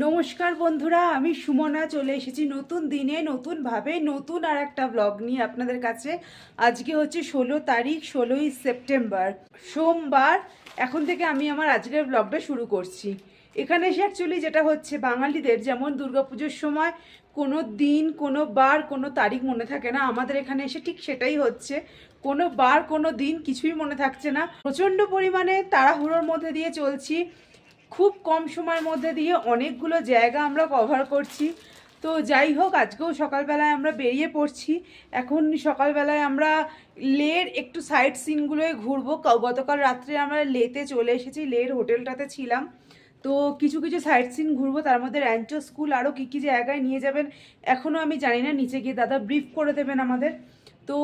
নমস্কার বন্ধুরা, আমি সুমনা, চলে এসেছি নতুন দিনে, নতুনভাবে, নতুন আর একটা ব্লগ নিয়ে আপনাদের কাছে। আজকে হচ্ছে ষোলো তারিখ, ষোলোই সেপ্টেম্বর, সোমবার। এখন থেকে আমি আমার আজকের ব্লগটা শুরু করছি। এখানে এসে অ্যাকচুয়ালি যেটা হচ্ছে, বাঙালিদের যেমন দুর্গাপুজোর সময় কোনো দিন, কোনো বার, কোনো তারিখ মনে থাকে না। আমাদের এখানে এসে ঠিক সেটাই হচ্ছে। কোনো বার, কোনো দিন কিছুই মনে থাকছে না। প্রচণ্ড পরিমাণে তাড়াহুড়োর মধ্যে দিয়ে চলছি। খুব কম সময়ের মধ্যে দিয়ে অনেকগুলো জায়গা আমরা কভার করছি। তো যাই হোক, আজকেও সকালবেলায় আমরা বেরিয়ে পড়ছি। এখন সকালবেলায় আমরা লের একটু সাইড সিনগুলোয় ঘুরবো। গতকাল রাত্রে আমরা লেতে চলে এসেছি, লের হোটেলটাতে ছিলাম। তো কিছু কিছু সাইড সিন ঘুরবো। তার মধ্যে র্যাঞ্চো স্কুল আরও কী কী জায়গায় নিয়ে যাবেন এখনও আমি জানি না। নিচে গিয়ে দাদা ব্রিফ করে দেবেন আমাদের। তো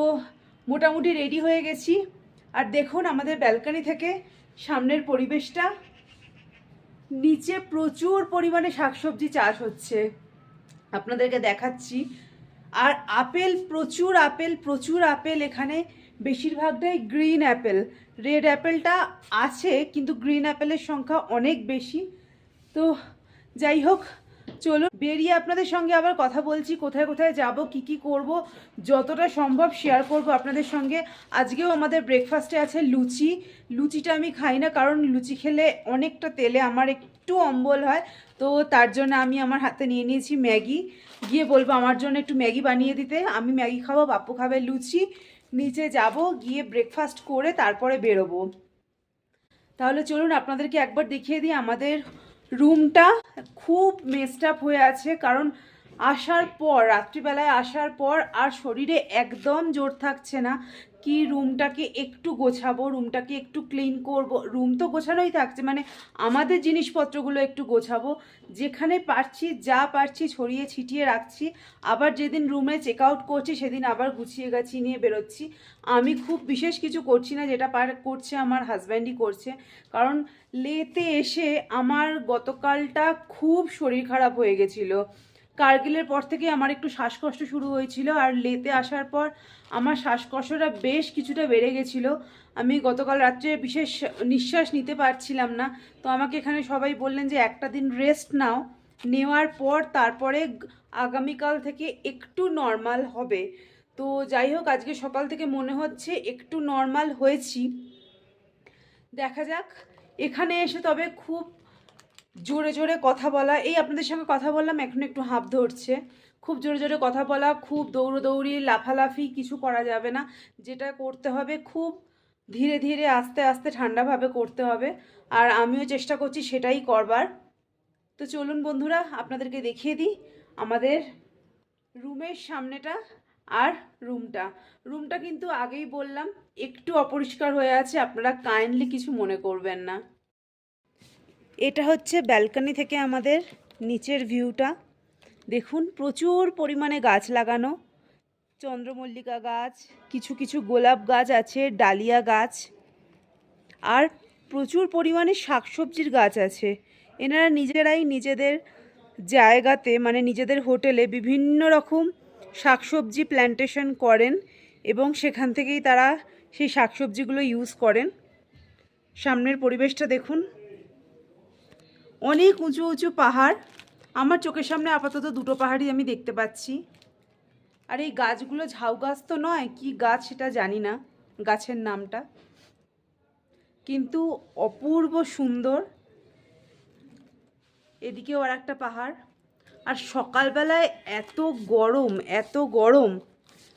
মোটামুটি রেডি হয়ে গেছি। আর দেখুন আমাদের ব্যালকনি থেকে সামনের পরিবেশটা। নিচে প্রচুর পরিমাণে শাকসবজি চাষ হচ্ছে। আপনাদেরকে দেখাচ্ছি। আর আপেল, প্রচুর আপেল প্রচুর আপেল এখানে। বেশিরভাগটাই গ্রিন অ্যাপেল। রেড অ্যাপেলটা আছে, কিন্তু গ্রিন অ্যাপেলের সংখ্যা অনেক বেশি। তো যাই হোক চলো বেরিয়ে আপনাদের সঙ্গে আবার কথা বলছি, কোথায় কোথায় যাব, কি কি করব, যতটা সম্ভব শেয়ার করব আপনাদের সঙ্গে। আজকেও আমাদের ব্রেকফাস্টে আছে লুচি। লুচিটা আমি খাই না, কারণ লুচি খেলে অনেকটা তেলে আমার একটু অম্বল হয়, তো তার জন্য আমি আমার হাতে নিয়ে নিয়েছি ম্যাগি। গিয়ে বলব আমার জন্য একটু ম্যাগি বানিয়ে দিতে। আমি ম্যাগি খাব বাপু খাবে লুচি। নিচে যাব, গিয়ে ব্রেকফাস্ট করে তারপরে বেরোবো। তাহলে চলুন আপনাদেরকে একবার দেখিয়ে দিই আমাদের রুমটা খুব মেস্টাপ হয়ে আছে, কারণ আসার পর, রাত্রিবেলায় আসার পর আর শরীরে একদম জোর থাকছে না। কি রুমটাকে একটু গোছাবো, রুমটাকে একটু ক্লিন করব। রুম তো গোছানোই থাকছে মানে আমাদের জিনিসপত্রগুলো একটু গোছাবো। যেখানে পারছি, যা পারছি ছড়িয়ে ছিটিয়ে রাখছি। আবার যেদিন রুমে চেক আউট করছি, সেদিন আবার গুছিয়ে গাছিয়ে নিয়ে বেরোচ্ছি। আমি খুব বিশেষ কিছু করছি না, যেটা পার করছে আমার হাজব্যান্ডই করছে। কারণ লেতে এসে আমার গতকালটা খুব শরীর খারাপ হয়ে গেছিল। কার্গিলের পর থেকে আমার একটু শ্বাসকষ্ট শুরু হয়েছিল আর লেতে আসার পর আমার শ্বাসকষ্টটা বেশ কিছুটা বেড়ে গেছিল। আমি গতকাল রাত্রে বিশেষ নিঃশ্বাস নিতে পারছিলাম না। তো আমাকে এখানে সবাই বললেন যে একটা দিন রেস্ট নাও। নেওয়ার পর তারপরে আগামীকাল থেকে একটু নর্মাল হবে। তো যাই হোক, আজকে সকাল থেকে মনে হচ্ছে একটু নর্মাল হয়েছি। দেখা যাক, এখানে এসে তবে খুব জোরে জোরে কথা বলা, এই আপনাদের সঙ্গে কথা বললাম, এখন একটু হাঁপ ধরছে। খুব জোরে জোরে কথা বলা, খুব দৌড়োদৌড়ি লাফালাফি কিছু করা যাবে না। যেটা করতে হবে, খুব ধীরে ধীরে, আস্তে আস্তে ঠান্ডাভাবে করতে হবে। আর আমিও চেষ্টা করছি সেটাই করবার। তো চলুন বন্ধুরা, আপনাদেরকে দেখিয়ে দিই আমাদের রুমের সামনেটা আর রুমটা। রুমটা কিন্তু আগেই বললাম, একটু অপরিষ্কার হয়ে আছে, আপনারা কাইন্ডলি কিছু মনে করবেন না। এটা হচ্ছে ব্যালকনি থেকে আমাদের নিচের ভিউটা। দেখুন, প্রচুর পরিমাণে গাছ লাগানো। চন্দ্রমল্লিকা গাছ, কিছু কিছু গোলাপ গাছ আছে, ডালিয়া গাছ। আর প্রচুর পরিমাণে শাকসবজির গাছ আছে। এনারা নিজেরাই নিজেদের জায়গাতে মানে নিজেদের হোটেলে বিভিন্ন রকম শাকসবজি প্ল্যান্টেশন করেন এবং সেখান থেকেই তারা সেই শাকসবজিগুলো ইউজ করেন। সামনের পরিবেশটা দেখুন। অনেক উঁচু উঁচু পাহাড়। আমার চোখের সামনে আপাতত দুটো পাহাড়ই আমি দেখতে পাচ্ছি। আর এই গাছগুলো ঝাউ গাছ তো নয়, কি গাছ সেটা জানি না, গাছের নামটা। কিন্তু অপূর্ব সুন্দর। এদিকেও আর একটা পাহাড়। আর সকালবেলায় এত গরম এত গরম।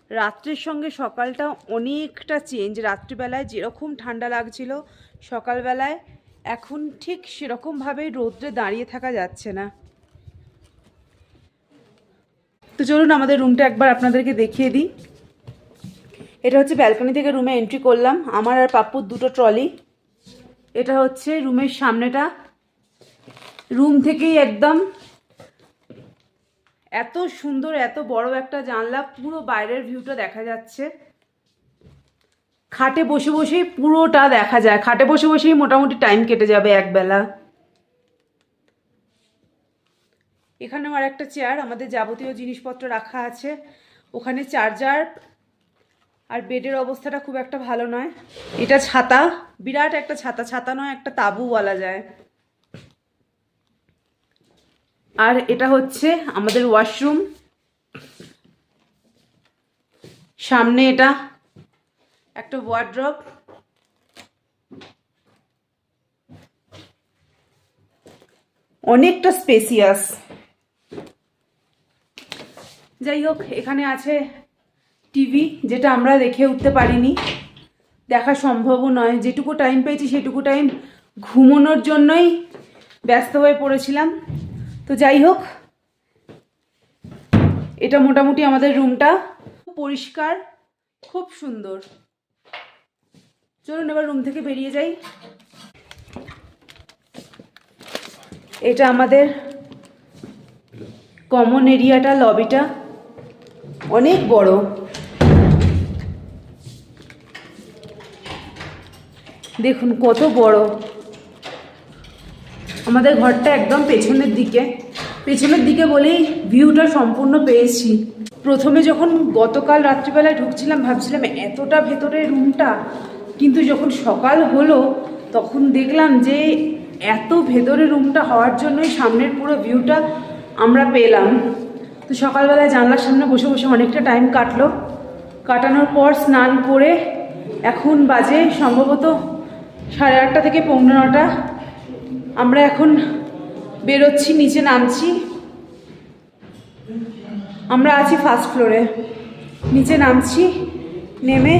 রাত্রের সঙ্গে সকালটা অনেকটা চেঞ্জ। রাত্রিবেলায় যেরকম ঠান্ডা লাগছিল, সকালবেলায় এখন ঠিক সেরকমভাবে রোদ্রে দাঁড়িয়ে থাকা যাচ্ছে না। তো চলুন আমাদের রুমটা একবার আপনাদেরকে দেখিয়ে দিই। এটা হচ্ছে ব্যালকনি থেকে রুমে এন্ট্রি করলাম। আমার আর পাপ্পুর দুটো ট্রলি এটা হচ্ছে রুমের সামনেটা। রুম থেকেই একদম এত সুন্দর, এত বড় একটা জানলা, পুরো বাইরের ভিউটা দেখা যাচ্ছে। খাটে বসে বসেই পুরোটা দেখা যায়। খাটে বসে বসেই মোটামুটি টাইম কেটে যাবে একবেলা। এখানেও আর একটা চেয়ার আমাদের যাবতীয় জিনিসপত্র রাখা আছে। ওখানে চার্জার আর বেডের অবস্থাটা খুব একটা ভালো নয়। এটা ছাতা, বিরাট একটা ছাতা ছাতা নয়, একটা তাবু বলা যায়। আর এটা হচ্ছে আমাদের ওয়াশরুম সামনে এটা একটা ওয়ার্ড্রপ অনেকটা স্পেসিয়াস যাই হোক এখানে আছে টিভি যেটা আমরা দেখে উঠতে পারিনি। দেখা সম্ভবও নয়। যেটুকু টাইম পেয়েছি, সেটুকু টাইম ঘুমোনোর জন্যই ব্যস্ত হয়ে পড়েছিলাম। তো যাই হোক এটা মোটামুটি আমাদের রুমটা পরিষ্কার, খুব সুন্দর। চলুন এবার রুম থেকে বেরিয়ে যাই। এটা আমাদের কমন এরিয়াটা লবিটা অনেক বড়। দেখুন, কত বড়। আমাদের ঘরটা একদম পেছনের দিকে। পেছনের দিকে বলেই ভিউটা সম্পূর্ণ পেয়েছি। প্রথমে যখন গতকাল রাত্রিবেলায় ঢুকছিলাম, ভাবছিলাম, এতটা ভেতরে রুমটা কিন্তু যখন সকাল হলো, তখন দেখলাম যে এত ভেতরে রুমটা হওয়ার জন্যই সামনের পুরো ভিউটা আমরা পেলাম। তো সকালবেলায় জানলার সামনে বসে বসে অনেকটা টাইম কাটলো। কাটানোর পর স্নান করে এখন বাজে সম্ভবত সাড়ে আটটা থেকে পৌনে নটা। আমরা এখন বেরোচ্ছি, নিচে নামছি। আমরা আছি ফার্স্ট ফ্লোরে নিচে নামছি, নেমে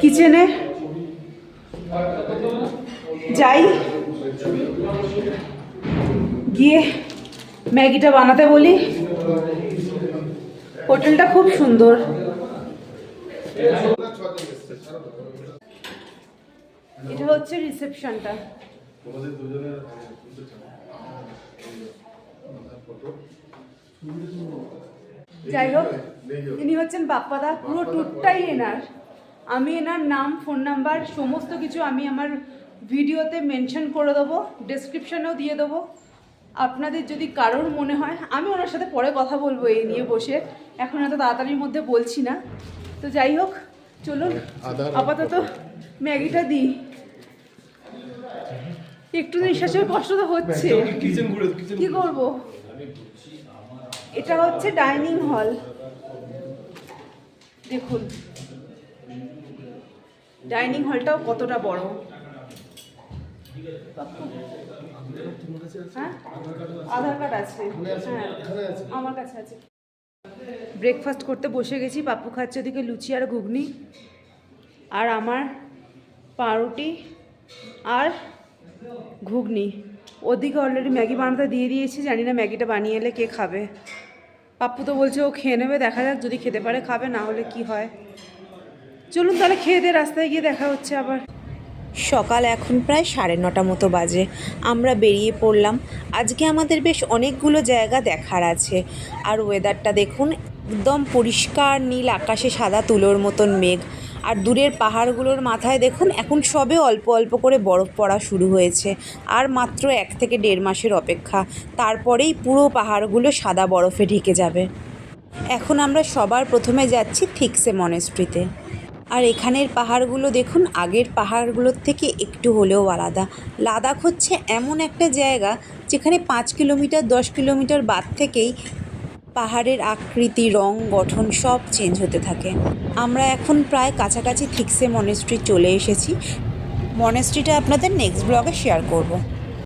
কিচেনে যাই। গিয়ে ম্যাগিটা বানাতে বলি। হোটেলটা খুব সুন্দর। এটা হচ্ছে রিসেপশনটা। যাই হোক, ইনি হচ্ছেন বাপ্পাদা, পুরো ট্যুরটাই এনার। আমি এনার নাম ফোন নাম্বার সমস্ত কিছু আমি আমার ভিডিওতে মেনশন করে দেবো ডেসক্রিপশনেও দিয়ে দেবো। আপনাদের যদি কারোর মনে হয় আমি ওনার সাথে পরে কথা বলব এই নিয়ে বসে। এখন এত তাড়াতাড়ির মধ্যে বলছি না। তো যাই হোক চলুন আপাতত ম্যাগিটা দিই। একটু নিঃশ্বাসের কষ্ট তো হচ্ছে। কি করব? এটা হচ্ছে ডাইনিং হল দেখুন ডাইনিং হলটাও কতটা বড়? হ্যাঁ? আধার কার্ড আছে। হ্যাঁ আমার কাছে আছে। ব্রেকফাস্ট করতে বসে গেছি পাপ্পু খাচ্ছে ওদিকে লুচি আর ঘুগনি আর আমার পাউরুটি আর ঘুগনি। ওদিকে অলরেডি ম্যাগি বানাতে দিয়ে দিয়েছি জানি না ম্যাগিটা বানিয়ে এলে কে খাবে। পাপ্পু তো বলছে ও খেয়ে নেবে দেখা যাক যদি খেতে পারে খাবে না হলে কি হয়। চলুন তাহলে খেয়ে দিয়ে রাস্তায় গিয়ে দেখা হচ্ছে আবার। সকাল এখন প্রায় সাড়ে নটা মতো বাজে। আমরা বেরিয়ে পড়লাম। আজকে আমাদের বেশ অনেকগুলো জায়গা দেখার আছে। আর ওয়েদারটা দেখুন, একদম পরিষ্কার নীল, আকাশে সাদা, তুলোর মতন মেঘ। আর দূরের পাহাড়গুলোর মাথায় দেখুন, এখন সবে অল্প অল্প করে বরফ পড়া শুরু হয়েছে। আর মাত্র এক থেকে দেড় মাসের অপেক্ষা। তারপরেই পুরো পাহাড়গুলো সাদা বরফে ঢেকে যাবে। এখন আমরা সবার প্রথমে যাচ্ছি থিক্সে মনেস্ট্রিতে। আর এখানের পাহাড়গুলো দেখুন, আগের পাহাড়গুলোর থেকে একটু হলেও আলাদা। লাদাখ হচ্ছে এমন একটা জায়গা যেখানে পাঁচ কিলোমিটার, দশ কিলোমিটার বাদ থেকেই পাহাড়ের আকৃতি, রং, গঠন সব চেঞ্জ হতে থাকে। আমরা এখন প্রায় কাছাকাছি থিক্সে মনেস্ট্রি চলে এসেছি। মনেস্ট্রিটা আপনাদের নেক্সট ব্লগে শেয়ার করব।